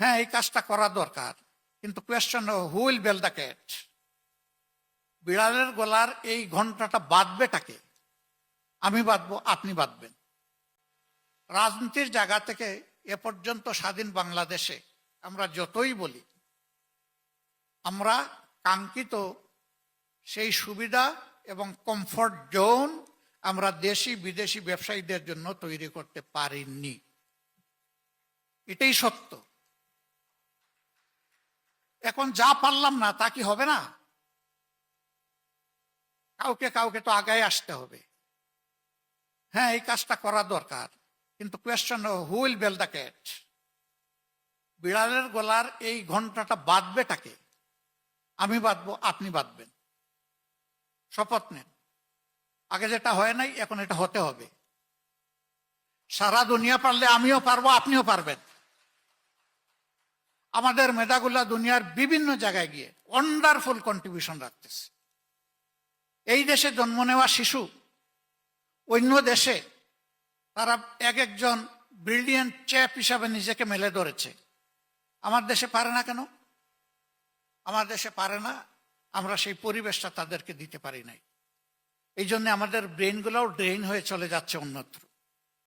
হ্যাঁ এই কাজটা করা দরকার। কিন্তু question who will bell the cat বিড়ালের গলার এই ঘন্টাটা বাঁধবে বাঁধবেটাকে আমি বাঁধবো, আপনি বাঁধবেন। রাজনীতির জায়গা থেকে এ পর্যন্ত স্বাধীন বাংলাদেশে আমরা যতই বলি, আমরা কাঙ্ক্ষিত সেই সুবিধা এবং কমফর্ট জোন আমরা দেশি, বিদেশি ব্যবসায়ীদের জন্য তৈরি করতে পারিনি। এটাই সত্য। এখন যা পারলাম না, তা কি হবে না? কাউকে কাউকে তো আগায় আসতে হবে। হ্যাঁ এই কাজটা করা দরকার, কিন্তু question who will bell the cat বিড়ালের গলার এই ঘন্টাটা বাঁধবেটাকে আমি বাঁধবো, আপনি বাঁধবেন। শপথ নেন। আগে যেটা হয় নাই, এখন এটা হতে হবে। সারা দুনিয়া পারলে আমিও পারব, আপনিও পারবেন। আমাদের মেধাগুলা দুনিয়ার বিভিন্ন জায়গায় গিয়ে ওয়ান্ডারফুল কন্ট্রিবিউশন রাখতেছে। এই দেশে জন্ম নেওয়া শিশু, অন্য দেশে তারা এক একজন ব্রিলিয়েন্ট চ্যাপ হিসাবে নিজেকে মেলে ধরেছে। আমার দেশে পারে না কেন? আমার দেশে পারে না, আমরা সেই পরিবেশটা তাদেরকে দিতে পারি নাই। এই জন্য আমাদের ব্রেনগুলোও ড্রেন হয়ে চলে যাচ্ছে অন্যত্র।